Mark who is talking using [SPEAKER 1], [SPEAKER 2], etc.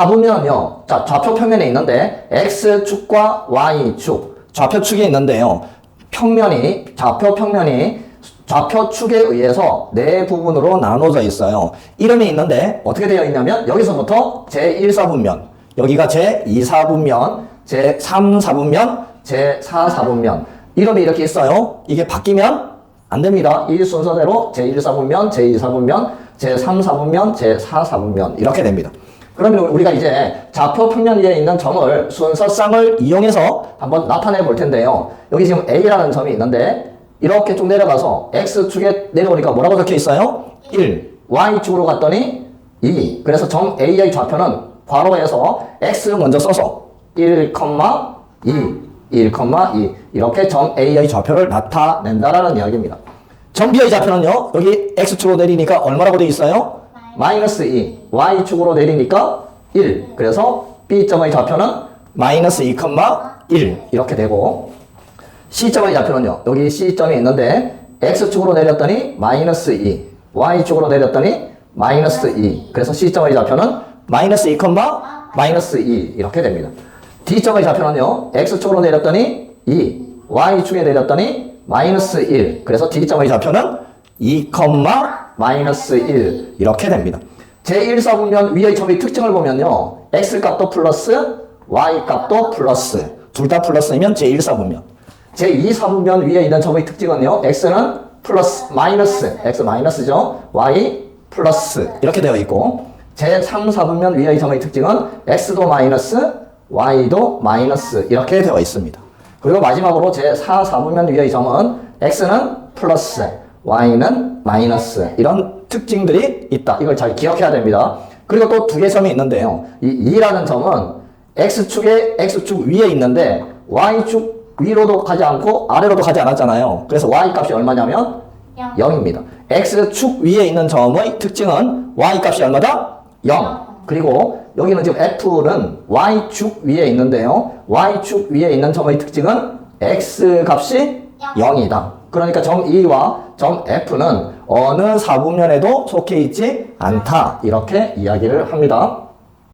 [SPEAKER 1] 사분면은요. 자, 좌표 평면에 있는데 x축과 y축, 좌표축에 있는데요. 평면이 좌표 평면이 좌표축에 의해서 네 부분으로 나눠져 있어요. 이름이 있는데 어떻게 되어 있냐면 여기서부터 제1사분면, 여기가 제2사분면, 제3사분면, 제4사분면 이름이 이렇게 있어요. 이게 바뀌면 안 됩니다. 이 순서대로 제1사분면, 제2사분면, 제3사분면, 제4사분면 이렇게 됩니다. 그러면 우리가 이제 좌표 평면 위에 있는 점을 순서쌍을 이용해서 한번 나타내 볼 텐데요. 여기 지금 A라는 점이 있는데 이렇게 쭉 내려가서 X축에 내려오니까 뭐라고 적혀 있어요? 1. Y축으로 갔더니 2. 그래서 점 A의 좌표는 괄호에서 X 먼저 써서 1, 2, 1, 2 이렇게 점 A의 좌표를 나타낸다라는 이야기입니다. 점 B의 좌표는요. 여기 X축으로 내리니까 얼마라고 되어 있어요? 마이너스 2. Y축으로 내리니까 1. 그래서 B점의 좌표는 마이너스 2, 1 이렇게 되고 C점의 좌표는요. 여기 C점이 있는데 X축으로 내렸더니 마이너스 2. Y축으로 내렸더니 마이너스 2. 그래서 C점의 좌표는 마이너스 2, 마이너스 2 이렇게 됩니다. D점의 좌표는요. X축으로 내렸더니 2. Y축에 내렸더니 마이너스 1. 그래서 D점의 좌표는 2, 마이너스 1 이렇게 됩니다. 제1사분면 위의 점의 특징을 보면요. X값도 플러스 Y값도 플러스 둘 다 플러스이면 제1사분면 제2사분면 위에 있는 점의 특징은요. X는 플러스 마이너스 X 마이너스죠. Y 플러스 이렇게 되어 있고 제3사분면 위의 점의 특징은 X도 마이너스 Y도 마이너스 이렇게 되어 있습니다. 그리고 마지막으로 제4사분면 위의 점은 X는 플러스 Y는 마이너스 이런 특징들이 있다. 이걸 잘 기억해야 됩니다. 그리고 또 두 개의 점이 있는데요. 이 2라는 점은 X축에 X축 위에 있는데 Y축 위로도 가지 않고 아래로도 가지 않았잖아요. 그래서 Y 값이 얼마냐면 0 입니다. X축 위에 있는 점의 특징은 Y 값이 얼마다? 0. 그리고 여기는 지금 F는 Y축 위에 있는데요. Y축 위에 있는 점의 특징은 X 값이 0이다. 그러니까 점 E와 점 F는 어느 사분면에도 속해 있지 않다. 이렇게 이야기를 합니다.